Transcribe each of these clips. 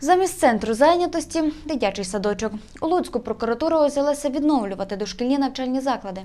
Замість центру зайнятості дитячий садочок. У Луцьку прокуратура взялася відновлювати дошкільні навчальні заклади.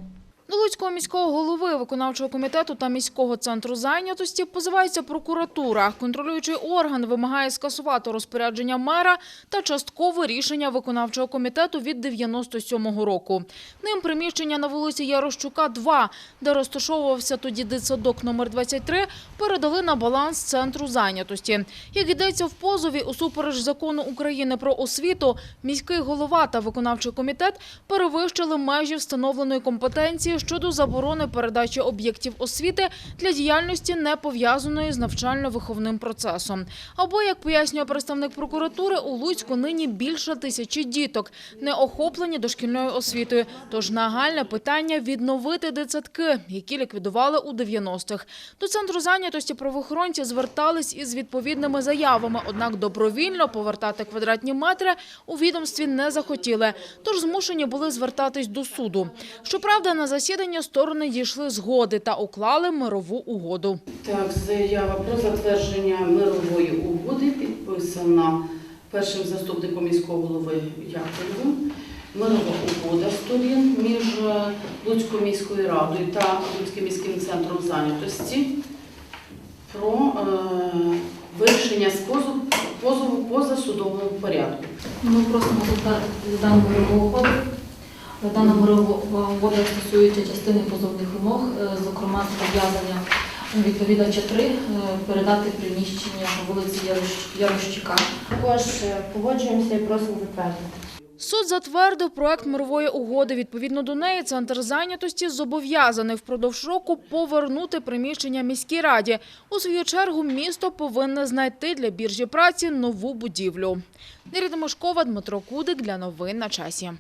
До Луцького міського голови, виконавчого комітету та міського центру зайнятості позивається прокуратура. Контролюючий орган вимагає скасувати розпорядження мера та часткове рішення виконавчого комітету від 97-го року. Ним приміщення на вулиці Ярощука 2, де розташовувався тоді дитсадок номер 23, передали на баланс центру зайнятості. Як йдеться в позові, усупереч закону України про освіту, міський голова та виконавчий комітет перевищили межі встановленої компетенції щодо заборони передачі об'єктів освіти для діяльності не пов'язаної з навчально-виховним процесом. Або, як пояснює представник прокуратури, у Луцьку нині більше тисячі діток, не охоплені дошкільною освітою. Тож нагальне питання відновити дитсадки, які ліквідували у 90-х. До центру зайнятості правоохоронці звертались із відповідними заявами, однак добровільно повертати квадратні метри у відомстві не захотіли, тож змушені були звертатись до суду. Щоправда, на засідання сторони дійшли згоди та уклали мирову угоду. Так, заява про затвердження мирової угоди підписана першим заступником міського голови Яковлевим. Мирова угода сторін між е, Луцькою міською радою та Луцьким міським центром зайнятості про е, вирішення з позову, позову поза судовому порядку. Ми просимо затвердити дану мирову угоду. Дана мирова угода стосується частини позовних вимог, е, зокрема зобов'язання відповідача 3 е, передати приміщення по вулиці Ярощука. Також е, погоджуємося і просимо затвердити. Суд затвердив проект мирової угоди. Відповідно до неї, центр зайнятості зобов'язаний впродовж року повернути приміщення міській раді. У свою чергу місто повинне знайти для біржі праці нову будівлю. Неріда Мошкова, Дмитро Кудик для новин на часі.